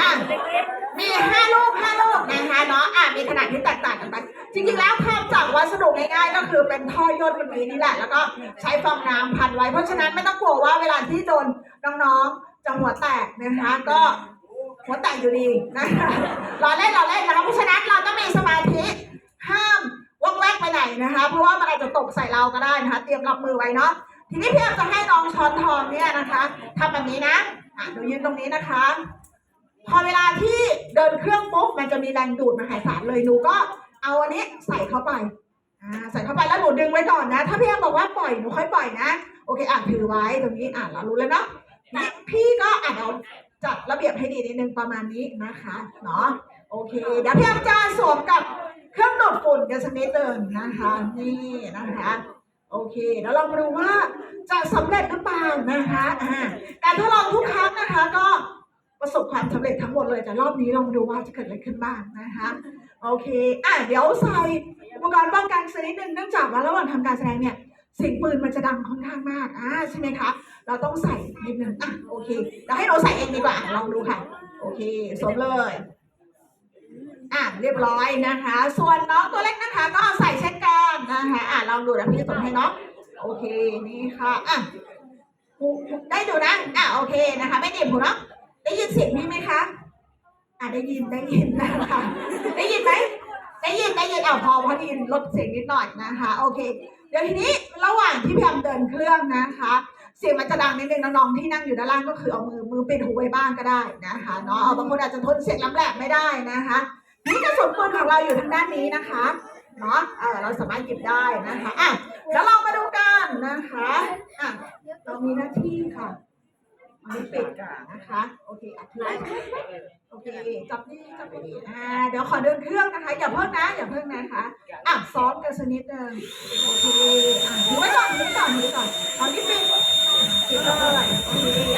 อะมีห้าลูกห้าลูกนะคะเนาะอะมีขนาดที่แตกต่างกันไปจริงๆแล้วทำจากวัสดุง่ายๆก็คือเป็นท่อย่นแบบนี้นี่แหละ แล้วก็ใช้ฟองน้ำพันไว้ เพราะฉะนั้นไม่ต้องกลัวว่าเวลาที่โดนน้องๆจะหัวแตกนะคะก็หัวแตกอยู่ดีนะคะรอเล่นรอเล่นนะคะเพราะฉะนั้นเราต้องมีสมาธิห้ามวอกแวกไปไหนนะคะ เพราะว่ามันอาจจะตกใส่เราก็ได้นะคะ เตรียมรับมือไว้เนาะทีนี้พี่แอมจะให้น้องช้อนทองเนี่ยนะคะทำแบบนี้นะอะหนูยืนตรงนี้นะคะ พอเวลาที่เดินเครื่องปุ๊บมันจะมีแรงดูดมหาศาลเลยหนูก็เอาอันนี้ใส่เข้าไปอ่าใส่เข้าไปแล้วหนูดึงไว้ก่อนนะ ถ้าพี่แอมบอกว่าปล่อยหนูค่อยปล่อยนะโอเคอะถือไว้ตรงนี้อะเรารู้แล้วเนาะนี่พี่ก็อะเดี๋ยวจัดระเบียบให้ดีนิดนึงประมาณนี้นะคะเนาะโอเคเดี๋ยวพี่แอมจะสวมกับเครื่องดูดฝุ่นกันสักนิดนึงนะคะนี่นะคะโอเคแล้วเรามาดูว่าจะสำเร็จหรือเปล่านะคะอ่าการทดลองทุกครั้งนะ สบความสำเร็จทั้งหมดเลยแต่รอบนี้ลองดูว่าจะเกิดอะไรขึ้นบ้างนะคะโอเคอะเดี๋ยวใส่อุปกรณ์ป้องกันสักนิดนึงเนื่องจากว่าระหว่างทำการแสดงเนี่ยเสียงปืนมันจะดังค่อนข้างมากอ่าใช่ไหมคะเราต้องใส่นิดนึงอะโอเคเดี๋ยวให้เราใส่เองดีกว่าลองดูค่ะ โอเคสวมเลยอะเรียบร้อยนะคะ ส่วนน้องตัวเล็กนะคะ ก็ใส่เช่นกันนะคะอะลองดูนะพี่จะส่งให้น้องโอเคนี่ค่ะอะหูหูได้ดูนะอะโอเคนะคะ ไม่เด็บหูเนาะ เสียงพี่ไหมคะอะได้ยินได้ยินนะคะได้ยินไหมได้ยินได้ยินอะพอพอได้ยินลดเสียงนิดหน่อยนะคะ โอเค เดี๋ยวทีนี้ระหว่างที่พยายามเดินเครื่องนะคะ เสียงมันจะดังนิดนึงน้องๆที่นั่งอยู่ด้านล่างก็คือเอามือมือปิดหูไว้บ้างก็ได้นะคะเนาะเอาบางคนอาจจะทนเสียงล้ำแหลกไม่ได้นะคะนี่กระสุนปืนของเราอยู่ทางด้านนี้นะคะเนาะเออเราสามารถหยิบได้นะคะอะแล้วเรามาดูกันนะคะอะเรามีหน้าที่ค่ะ อันนี้ปิดกันนะคะ โอเคอะถือไว้โอเคจับนี่จับไปนี่อ่าเดี๋ยวขอเดินเครื่องนะคะ อย่าเพิ่งนะ อย่าเพิ่งนะคะ อะซ้อมกันสักนิดนึงโอเคอะถือไว้ก่อนถือไว้ก่อน